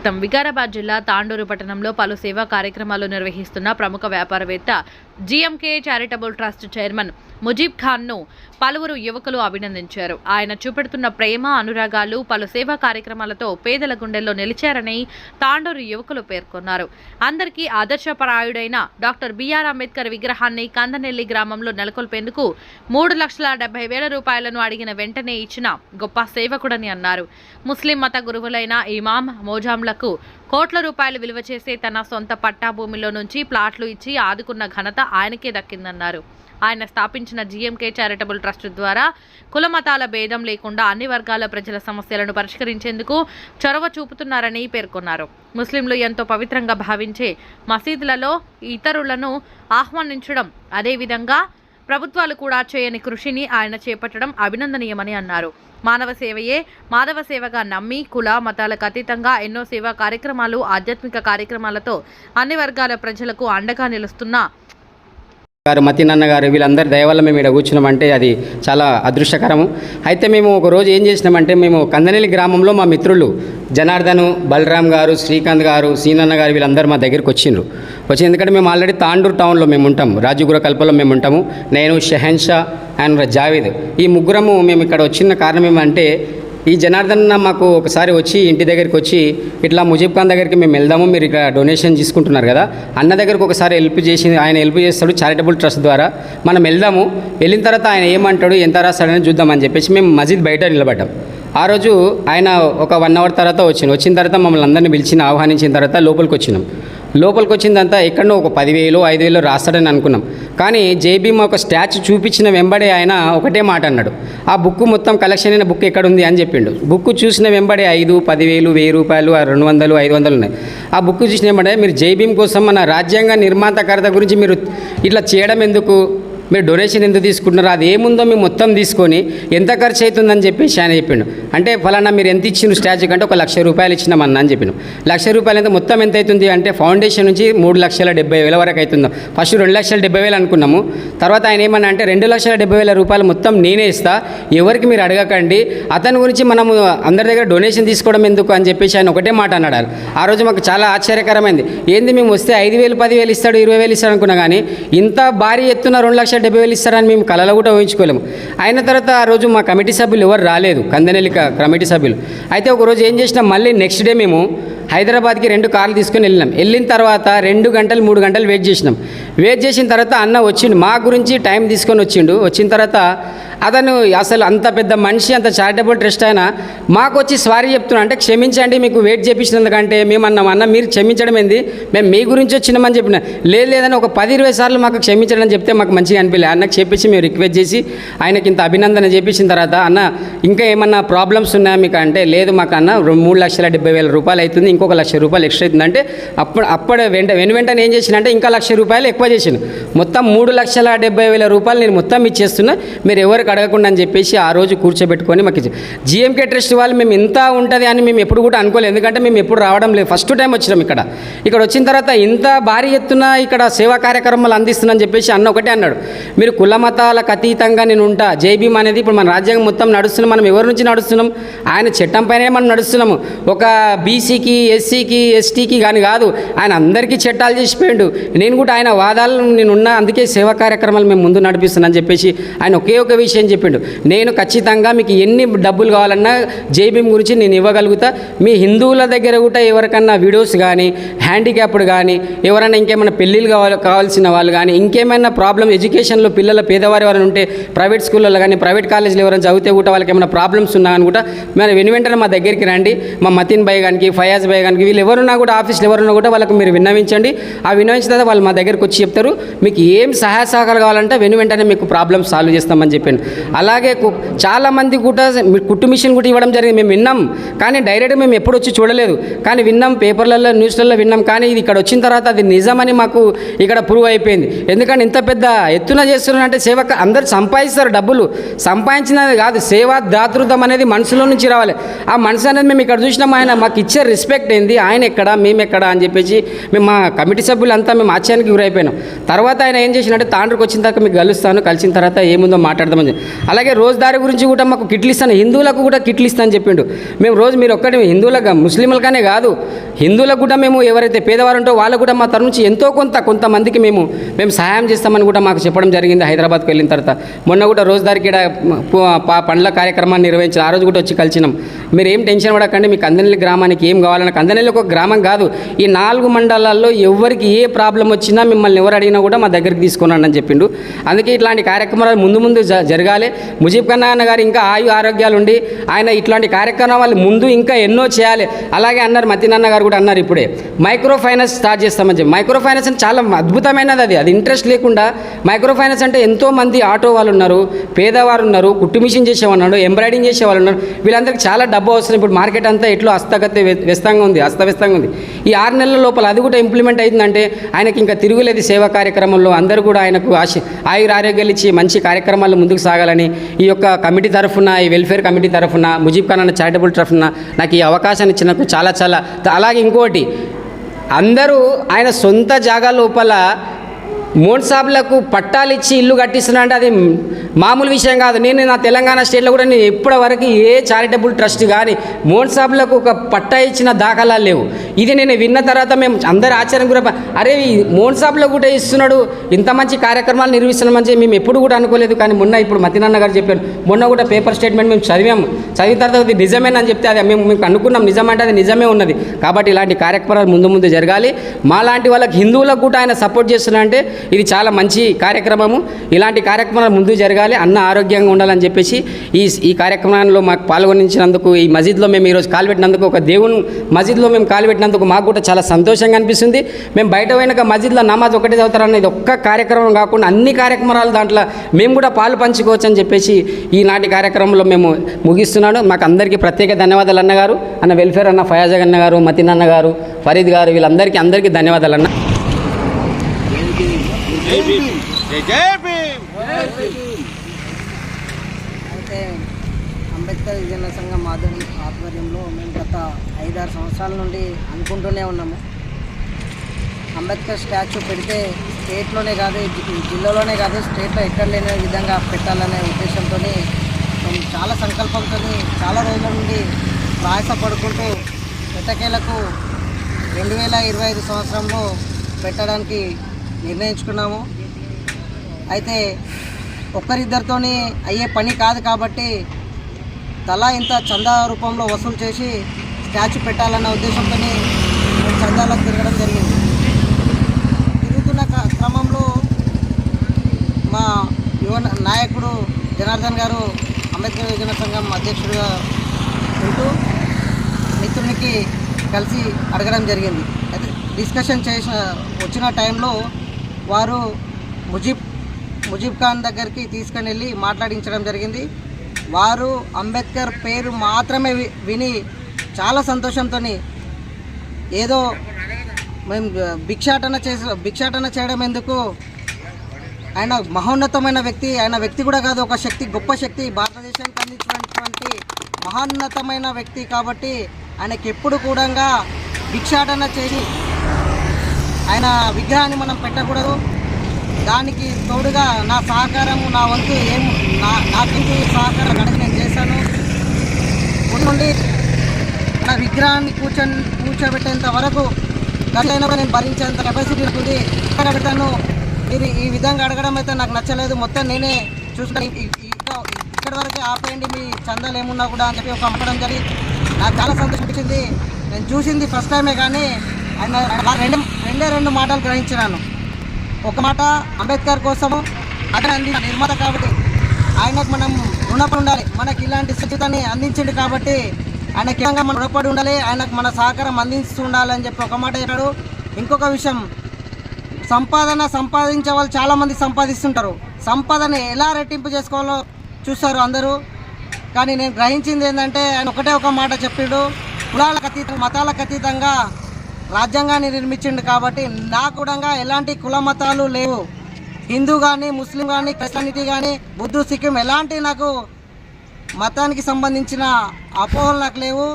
స్వాగతం. వికారాబాద్ జిల్లా తాండూరు పట్టణంలో పలు సేవా కార్యక్రమాలు నిర్వహిస్తున్న ప్రముఖ వ్యాపారవేత్త GMK charitable trust chairman Mujeeb ఖాన్ను పలువురు యువకులు అభినందించారు. ఆయన చూపెడుతున్న ప్రేమ అనురాగాలు పలు సేవా కార్యక్రమాలతో పేదల గుండెల్లో నిలిచారని తాండూరు యువకులు పేర్కొన్నారు. అందరికీ ఆదర్శపరాయుడైన డాక్టర్ బిఆర్ అంబేద్కర్ విగ్రహాన్ని కందనెల్లి గ్రామంలో నెలకొల్పేందుకు మూడు లక్షల డెబ్బై వేల రూపాయలను అడిగిన వెంటనే ఇచ్చిన గొప్ప సేవకుడని అన్నారు. ముస్లిం మత గురువులైన ఇమామ్ మోజాంలకు కోట్ల రూపాయలు విలువ చేసే తన సొంత పట్టా భూమిలో నుంచి ప్లాట్లు ఇచ్చి ఆదుకున్న ఘనత ఆయనకే దక్కిందన్నారు. ఆయన స్థాపించిన జీఎంకే చారిటబుల్ ట్రస్ట్ ద్వారా కులమతాల భేదం లేకుండా అన్ని వర్గాల ప్రజల సమస్యలను పరిష్కరించేందుకు చొరవ చూపుతున్నారని పేర్కొన్నారు. ముస్లింలు ఎంతో పవిత్రంగా భావించే మసీదులలో ఇతరులను ఆహ్వానించడం అదేవిధంగా ప్రభుత్వాలు కూడా చేయని కృషిని ఆయన చేపట్టడం అభినందనీయమని అన్నారు. మానవ సేవయే మాధవ సేవగా నమ్మి కుల మతాలకు అతీతంగా ఎన్నో సేవా కార్యక్రమాలు ఆధ్యాత్మిక కార్యక్రమాలతో అన్ని వర్గాల ప్రజలకు అండగా నిలుస్తున్న గారు మతినన్న గారు వీళ్ళందరి దయవల్ల మేము ఇక్కడ కూర్చున్నామంటే అది చాలా అదృష్టకరము. అయితే మేము ఒక రోజు ఏం చేసినామంటే మేము కందనెల్లి గ్రామంలో మా మిత్రులు జనార్దను బలరాం గారు శ్రీకాంత్ గారు సీనన్న గారు వీళ్ళందరూ మా దగ్గరికి వచ్చిండ్రు. వచ్చి ఎందుకంటే మేము ఆల్రెడీ తాండూరు టౌన్లో మేము ఉంటాం రాజుగుర కల్పలో మేము ఉంటాము. నేను షెహన్షా అండ్ జావేద్ ఈ ముగ్గురము మేము ఇక్కడ వచ్చిన కారణం ఏమంటే ఈ జనార్దన్ మాకు ఒకసారి వచ్చి ఇంటి దగ్గరికి వచ్చి ఇట్లా ముజీబ్ ఖాన్ దగ్గరికి మేము వెళ్దాము మీరు ఇక్కడ డొనేషన్ తీసుకుంటున్నారు కదా. అన్న దగ్గరకు ఒకసారి హెల్ప్ చేసి ఆయన హెల్ప్ చేస్తాడు చారిటబుల్ ట్రస్ట్ ద్వారా. మనం వెళ్దాము వెళ్ళిన తర్వాత ఆయన ఏమంటాడు ఎంత రాస్తాడని చూద్దామని చెప్పేసి మేము మసీద్ బయట నిలబడ్డాం. ఆ రోజు ఆయన ఒక వన్ అవర్ తర్వాత వచ్చింది వచ్చిన తర్వాత మమ్మల్ని అందరినీ పిలిచిన ఆహ్వానించిన తర్వాత లోపలికి వచ్చినాం. లోపలికి వచ్చిందంతా ఎక్కడో ఒక పదివేలు ఐదు వేలు రాస్తాడని అనుకున్నాం. కానీ జేబీమ్ ఒక స్టాచ్యూ చూపించిన వెంబడే ఆయన ఒకటే మాట అన్నాడు. ఆ బుక్ మొత్తం కలెక్షన్ అయిన బుక్ ఎక్కడ ఉంది అని చెప్పిండు. బుక్ చూసిన వెంబడే ఐదు పదివేలు వెయ్యి రూపాయలు రెండు వందలు ఐదు వందలు ఉన్నాయి. ఆ బుక్ చూసిన వెంబడే మీరు జేబీమ్ కోసం మన రాజ్యాంగ నిర్మాతకర్త గురించి మీరు ఇట్లా చేయడం ఎందుకు? మీరు డొనేషన్ ఎంత తీసుకుంటున్నారో అది ఏముందో మేము మొత్తం తీసుకొని ఎంత ఖర్చు అవుతుందని చెప్పేసి ఆయన చెప్పిండు. అంటే ఫలానా మీరు ఎంత ఇచ్చిన స్టాచ్యూ అంటే ఒక లక్ష రూపాయలు ఇచ్చినామన్న అని చెప్పిన లక్ష రూపాయలు ఎంత మొత్తం ఎంత అవుతుంది అంటే ఫౌండేషన్ నుంచి మూడు లక్షల డెబ్బై వేల వరకు అవుతుందో. ఫస్ట్ రెండు లక్షల డెబ్బై వేలు అనుకున్నాము. తర్వాత ఆయన ఏమన్నా అంటే రెండు లక్షల డెబ్బై వేల రూపాయలు మొత్తం నేనే ఇస్తా. ఎవరికి మీరు అడగకండి. అతని గురించి మనము అందరి దగ్గర డొనేషన్ తీసుకోవడం ఎందుకు అని చెప్పేసి ఆయన ఒకటే మాట అన్నాడు. ఆ రోజు మాకు చాలా ఆశ్చర్యకరమైంది. ఏంది మేము వస్తే ఐదు వేలు పదివేలు ఇస్తాడు ఇరవై వేలు ఇస్తాడు అనుకున్నా కానీ ఇంత భారీ ఎత్తున రెండు లక్షల డెబ్బై వేలు ఇస్తారని మేము కళలో కూడా ఊహించుకోలేము. అయిన తర్వాత ఆ రోజు మా కమిటీ సభ్యులు ఎవరు రాలేదు. కందనెల్లి కమిటీ సభ్యులు. అయితే ఒకరోజు ఏం చేసినాం మళ్ళీ నెక్స్ట్ డే మేము హైదరాబాద్కి రెండు కార్లు తీసుకొని వెళ్ళినాం. వెళ్ళిన తర్వాత రెండు గంటలు మూడు గంటలు వెయిట్ చేసినాం. వెయిట్ చేసిన తర్వాత అన్న వచ్చిండు. మా గురించి టైం తీసుకొని వచ్చిండు. వచ్చిన తర్వాత అతను అసలు అంత పెద్ద మనిషి అంత చారిటబుల్ ట్రస్ట్ అయినా మాకు వచ్చి స్వారీ చెప్తున్నా అంటే క్షమించండి మీకు వెయిట్ చేపించినందుకంటే మేము అన్నాం అన్న మీరు క్షమించడం ఏంది? మేము మీ గురించి వచ్చినామని చెప్పిన. లేదు లేదని ఒక పది ఇరవై సార్లు మాకు క్షమించడం అని చెప్తే మాకు మంచిగా అనిపించలేదు అన్నకు చెప్పించి మేము రిక్వెస్ట్ చేసి ఆయనకి ఇంత అభినందన చేపించిన తర్వాత అన్న ఇంకా ఏమన్నా ప్రాబ్లమ్స్ ఉన్నాయా మీకు అంటే లేదు మాకు అన్న మూడు లక్షల డెబ్బై వేల రూపాయలు అవుతుంది. ఇంకొక లక్ష రూపాయలు ఎక్స్ట్రా అవుతుందంటే అప్పుడు అప్పుడు వెంట వెను వెంటనే ఏం చేసిన అంటే ఇంకా లక్ష రూపాయలు ఎక్కువ చేసిన మొత్తం మూడు లక్షల డెబ్బై వేల రూపాయలు నేను మొత్తం ఇచ్చేస్తున్నా. మీరు ఎవరికి అడగకుండా అని చెప్పేసి ఆ రోజు కూర్చోబెట్టుకొని మాకు జిఎంకే ట్రస్ట్ వాళ్ళు మేము ఇంత ఉంటుంది అని మేము ఎప్పుడు కూడా అనుకోలేదు. ఎందుకంటే మేము ఎప్పుడు రావడం లేదు. ఫస్ట్ టైం వచ్చినాం ఇక్కడ. ఇక్కడ వచ్చిన తర్వాత ఇంత భారీ ఎత్తున ఇక్కడ సేవా కార్యక్రమాలు అందిస్తున్నాను చెప్పేసి అన్న ఒకటే అన్నాడు. మీరు కుల మతాలకు అతీతంగా నేను ఉంటా. జైబీమ్ అనేది ఇప్పుడు మన రాజ్యాంగం మొత్తం నడుస్తున్నాం మనం ఎవరి నుంచి నడుస్తున్నాం? ఆయన చట్టం పైనే మనం నడుస్తున్నాము. ఒక బీసీకి ఎస్సీకి ఎస్టీకి కానీ కాదు. ఆయన అందరికీ చట్టాలు చేసిపోయిండు. నేను కూడా ఆయన వాదాలు నేను ఉన్నా అందుకే సేవా కార్యక్రమాలు మేము ముందు నడిపిస్తున్నాను చెప్పేసి ఆయన ఒకే ఒక విషయం చెప్పిండు. నేను ఖచ్చితంగా మీకు ఎన్ని డబ్బులు కావాలన్నా జేబీఎం గురించి నేను ఇవ్వగలుగుతా. మీ హిందువుల దగ్గర కూడా ఎవరికన్నా వీడియోస్ కానీ హ్యాండిక్యాప్డ్ కానీ ఎవరైనా ఇంకేమైనా పెళ్ళిళ్ళు కావాలి కావాల్సిన వాళ్ళు కానీ ఇంకేమైనా ప్రాబ్లం ఎడ్యుకేషన్లో పిల్లల పేదవారి ఎవరైనా ఉంటే ప్రైవేట్ స్కూళ్ళలో కానీ ప్రైవేట్ కాలేజీలో ఎవరైనా చదివితే కూడా వాళ్ళకి ఏమైనా ప్రాబ్లమ్స్ ఉన్నా అని కూడా మేము వెను వెంటనే మా దగ్గరికి రండి. మా మతిన్ భాయ్ గానికి ఫయాజ్ భాయ్ గానికి వీళ్ళు ఎవరున్నా కూడా ఆఫీస్లో ఎవరున్నా కూడా వాళ్ళకి మీరు విన్నవించండి. ఆ విన్నవించిన తర్వాత వాళ్ళు మా దగ్గరికి వచ్చి చెప్తారు మీకు ఏం సహాయ సహకారాలు కావాలంటే వెను వెంటనే మీకు ప్రాబ్లమ్ సాల్వ్ చేస్తామని చెప్పాను అలాగే కు- చాలా మంది కూడా కుట్టు మిషన్ కూడా ఇవ్వడం జరిగింది. మేము విన్నాం కానీ డైరెక్ట్ మేము ఎప్పుడు వచ్చి చూడలేదు. కానీ విన్నాం పేపర్లలో న్యూస్లలో విన్నాం కానీ ఇది ఇక్కడ వచ్చిన తర్వాత అది నిజమని మాకు ఇక్కడ ప్రూవ్ అయిపోయింది. ఎందుకంటే ఇంత పెద్ద ఎత్తున చేస్తున్నారంటే సేవ అందరు సంపాదిస్తారు డబ్బులు. సంపాదించినది కాదు సేవా దాతృత్వం అనేది మనసులో నుంచి రావాలి. ఆ మనసు అనేది మేము ఇక్కడ చూసినాం ఆయన మాకు ఇచ్చే రెస్పెక్ట్ రెస్పెక్ట్ అయింది ఆయన ఎక్కడ మేము ఎక్కడ అని చెప్పేసి మేము మా కమిటీ సభ్యులంతా మేము ఆశ్చర్యానికి గురైపోయినాం. తర్వాత ఆయన ఏం చేసినట్టే తాండ్రికి వచ్చిన దాకా మీకు కలుస్తాను కలిసిన తర్వాత ఏముందో మాట్లాడదామని అలాగే రోజుదారి గురించి కూడా మాకు కిట్లు ఇస్తాను హిందువులకు కూడా కిట్లు ఇస్తాను చెప్పిండు. మేము రోజు మీరు ఒక్కటి హిందువులకు ముస్లింలకనే కాదు హిందువులకు కూడా మేము ఎవరైతే పేదవారు ఉంటో వాళ్ళకు కూడా మా తరఫు నుంచి ఎంతో కొంత కొంతమందికి మేము మేము సహాయం చేస్తామని కూడా మాకు చెప్పడం జరిగింది హైదరాబాద్కి వెళ్ళిన తర్వాత. మొన్న కూడా రోజుదారికి ఈడ పండ్ల కార్యక్రమాన్ని నిర్వహించిన ఆ రోజు కూడా వచ్చి కలిసినాం. మీరు ఏం టెన్షన్ పడకండి మీ కందనెల్లి గ్రామానికి ఏం కావాలన్నా కందనెల్లి ఒక గ్రామం కాదు. ఈ నాలుగు మండలాల్లో ఎవరికి ఏ ప్రాబ్లం వచ్చినా మిమ్మల్ని ఎవరు అడిగినా కూడా మా దగ్గరికి తీసుకున్నాను అని చెప్పిండు. అందుకే ఇట్లాంటి కార్యక్రమాలు ముందు ముందు జ- జరగాలి. ముజీబ్ ఖన్నా అన్న గారు ఇంకా ఆయు ఆరోగ్యాలు ఉండి ఆయన ఇట్లాంటి కార్యక్రమాలు ముందు ఇంకా ఎన్నో చేయాలి. అలాగే అన్నారు మతినన్న గారు కూడా అన్నారు ఇప్పుడే. మైక్రో ఫైనాన్స్ స్టార్ట్ చేస్తామని చెప్పి. మైక్రో ఫైనాన్స్ అంటే చాలా అద్భుతమైనది అది. అది ఇంట్రెస్ట్ లేకుండా మైక్రో ఫైనాన్స్ అంటే ఎంతో మంది ఆటో వాళ్ళు ఉన్నారు పేదవారు ఉన్నారు కుట్టు మిషన్ చేసేవాళ్ళు ఉన్నారు ఎంబ్రాయిడింగ్ చేసేవాళ్ళు ఉన్నారు. వీళ్ళందరికీ చాలా డబ్బు అవసరం. ఇప్పుడు మార్కెట్ అంతా ఎట్లో హస్తగత వ్యస్తంగా ఉంది అస్తవ్యస్తంగా ఉంది. ఈ ఆరు నెలల లోపల అది కూడా ఇంప్లిమెంట్ అయిందంటే ఆయనకి ఇంకా తిరుగులేదు సేవా కార్యక్రమంలో. అందరూ కూడా ఆయనకు ఆశ ఆయుర ఆరోగ్యాలు ఇచ్చి మంచి కార్యక్రమాలు ముందుకు సాగాలని ఈ యొక్క కమిటీ తరఫున ఈ వెల్ఫేర్ కమిటీ తరఫున ముజీబ్ ఖాన్ అన్న చారిటబుల్ తరఫున నాకు ఈ అవకాశాన్ని ఇచ్చినందుకు చాలా చాలా అలాగే ఇంకోటి అందరూ ఆయన సొంత జాగా లోపల మోన్ సాబ్లకు పట్టాలు ఇచ్చి ఇల్లు కట్టిస్తున్నా అంటే అది మామూలు విషయం కాదు. నేను నా తెలంగాణ స్టేట్లో కూడా నేను ఇప్పటివరకు ఏ చారిటబుల్ ట్రస్ట్ కానీ మోన్ సాబ్లకు ఒక పట్టా ఇచ్చిన దాఖలాలు లేవు. ఇది నేను విన్న తర్వాత మేము అందరు ఆశ్చర్యం కూడా అరే మోన్ సాబ్లో కూడా ఇస్తున్నాడు ఇంత మంచి కార్యక్రమాలు నిర్వహిస్తున్నామని మేము ఎప్పుడు కూడా అనుకోలేదు. కానీ మొన్న ఇప్పుడు మతినన్న గారు చెప్పారు మొన్న కూడా పేపర్ స్టేట్మెంట్ మేము చదివాము. చదివిన తర్వాత అది నిజమేనని చెప్తే అది మేము మేము అనుకున్నాం. నిజమంటే అది నిజమే ఉన్నది. కాబట్టి ఇలాంటి కార్యక్రమాలు ముందు ముందు జరగాలి. మా లాంటి వాళ్ళకి హిందువులకు కూడా ఆయన సపోర్ట్ చేస్తున్నా అంటే ఇది చాలా మంచి కార్యక్రమము. ఇలాంటి కార్యక్రమాలు ముందు జరగాలి అన్న ఆరోగ్యంగా ఉండాలని చెప్పేసి ఈ ఈ కార్యక్రమంలో మాకు పాల్గొనించినందుకు ఈ మసీద్లో మేము ఈరోజు కాలుపెట్టినందుకు ఒక దేవుని మసీద్లో మేము కాలుపెట్టినందుకు మాకు కూడా చాలా సంతోషంగా అనిపిస్తుంది. మేము బయట పోయినాక మసీద్లో నమాజ్ ఒకటే చదువుతారన్న ఇది ఒక్క కార్యక్రమం కాకుండా అన్ని కార్యక్రమాలు దాంట్లో మేము కూడా పాలు పంచుకోవచ్చు అని చెప్పేసి ఈనాటి కార్యక్రమంలో మేము ముగిస్తున్నాను. మాకు అందరికీ ప్రత్యేక ధన్యవాదాలు అన్నగారు. అన్న వెల్ఫేర్ అన్న ఫయాజగ్ అన్న గారు మతిన్ అన్న గారు ఫరీద్ గారు వీళ్ళందరికీ అందరికీ ధన్యవాదాలు అన్న. జై జై భీమ్. అయితే అంబేద్కర్ యువజన సంఘం ఆధ్వర్యం ఆధ్వర్యంలో మేము గత ఐదారు సంవత్సరాల నుండి అనుకుంటూనే ఉన్నాము. అంబేద్కర్ స్టాచ్యూ పెడితే స్టేట్లోనే కాదు జిల్లాలోనే కాదు స్టేట్లో ఎక్కడ లేని విధంగా పెట్టాలనే ఉద్దేశంతో మేము చాలా సంకల్పంతో చాలా రోజుల నుండి ప్రయాసపడుకుంటూ ఎట్టకేలకు రెండు వేల ఇరవై ఐదు సంవత్సరంలో పెట్టడానికి నిర్ణయించుకున్నాము. అయితే ఒక్కరిద్దరితో అయ్యే పని కాదు కాబట్టి తలా ఇంత చందా రూపంలో వసూలు చేసి స్టాచ్యూ పెట్టాలన్న ఉద్దేశంతో చందాలకు తిరగడం జరిగింది. తిరుగుతున్న క్రమంలో మా యువ నాయకుడు జనార్దన్ గారు అంబేద్కర్ యువజన సంఘం అధ్యక్షుడిగా ఉంటూ మిత్రునికి కలిసి అడగడం జరిగింది. అయితే డిస్కషన్ చేసిన వచ్చిన టైంలో వారు ముజీబ్ ముజీబ్ ఖాన్ దగ్గరికి తీసుకుని వెళ్ళి మాట్లాడించడం జరిగింది. వారు అంబేద్కర్ పేరు మాత్రమే వి- విని చాలా సంతోషంతో ఏదో మేము భిక్షాటన చేసి భిక్షాటన చేయడం ఎందుకు? ఆయన మహోన్నతమైన వ్యక్తి ఆయన వ్యక్తి కూడా కాదు ఒక శక్తి గొప్ప శక్తి భారతదేశానికి అందించినటువంటి మహోన్నతమైన వ్యక్తి కాబట్టి ఆయనకి ఎప్పుడు కూడా భిక్షాటన చేసి ఆయన విగ్రహాన్ని మనం పెట్టకూడదు. దానికి తోడుగా నా సహకారం నా వంతు ఏం నా నాకంటూ సహకారం కనుక నేను చేశాను. ఉండి నా విగ్రహాన్ని కూర్చొని కూర్చోబెట్టేంత వరకు గట్లైనా కూడా నేను భరించేంత కెపాసిటీ ఉంటుంది. ఇక్కడ అడుగుతాను? ఇది ఈ విధంగా అడగడం అయితే నాకు నచ్చలేదు. మొత్తం నేనే చూసుకుని ఇంకా ఇక్కడ వరకే ఆపేయండి. మీ చందాలు ఏమున్నా కూడా అని చెప్పి ఒక జరిగింది. జరిగి నాకు చాలా సంతోషించింది నేను చూసింది ఫస్ట్ టైమే కానీ ఆయన రెండు రెండే రెండు మాటలు గ్రహించినాను. ఒక మాట అంబేద్కర్ కోసము అతను అంది నిర్మాత కాబట్టి ఆయనకు మనం రుణపడి ఉండాలి. మనకి ఇలాంటి సంచితాన్ని అందించిండు కాబట్టి ఆయన విధంగా మనం రుణపడి ఉండాలి. ఆయనకు మన సహకారం అందిస్తూ ఉండాలి అని చెప్పి ఒక మాట చెప్పాడు. ఇంకొక విషయం సంపాదన సంపాదించే వాళ్ళు చాలామంది సంపాదిస్తుంటారు. సంపాదన ఎలా రెట్టింపు చేసుకోవాలో చూస్తారు అందరూ. కానీ నేను గ్రహించింది ఏంటంటే ఆయన ఒకటే ఒక మాట చెప్పిండు. కులాలకు అతీతంగా మతాలకు అతీతంగా రాజ్యాంగాన్ని నిర్మించిండు కాబట్టి నా కూడా ఎలాంటి కుల మతాలు లేవు. హిందూ కానీ ముస్లిం కానీ క్రిస్టియానిటీ కానీ బుద్ధు సిక్కిం ఎలాంటి నాకు మతానికి సంబంధించిన అపోహలు నాకు లేవు.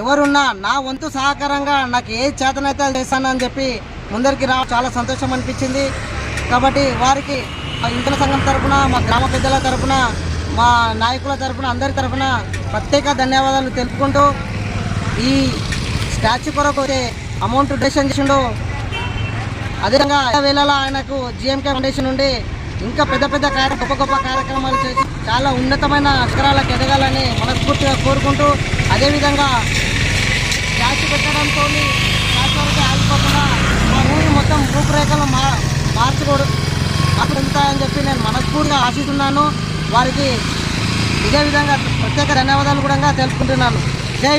ఎవరున్నా నా వంతు సహకారంగా నాకు ఏ చేతనైతే అది చేస్తానని చెప్పి ముందరికి రావడం చాలా సంతోషం అనిపించింది. కాబట్టి వారికి మా ఇంటల సంఘం తరపున మా గ్రామ పెద్దల తరపున మా నాయకుల తరపున అందరి తరఫున ప్రత్యేక ధన్యవాదాలు తెలుపుకుంటూ ఈ స్టాచ్యూ కొరకు అమౌంట్ డొనేషన్ చేసిండు. అదేవిధంగా వేళలా ఆయనకు జిఎంకే ఫౌండేషన్ నుండి ఇంకా పెద్ద పెద్ద కార్య గొప్ప గొప్ప కార్యక్రమాలు చేసి చాలా ఉన్నతమైన అక్షరాలకు ఎదగాలని మనస్ఫూర్తిగా కోరుకుంటూ అదేవిధంగా స్టాచ్యూ పెట్టడంతో స్టాచ్యూ ఆగిపోకుండా మా ఊరి మొత్తం రూపురేఖలు మా మార్చుకోడు. మార్చుతాయని చెప్పి నేను మనస్ఫూర్తిగా ఆశిస్తున్నాను. వారికి ఇదే విధంగా ప్రత్యేక ధన్యవాదాలు కూడా తెలుపుకుంటున్నాను. జై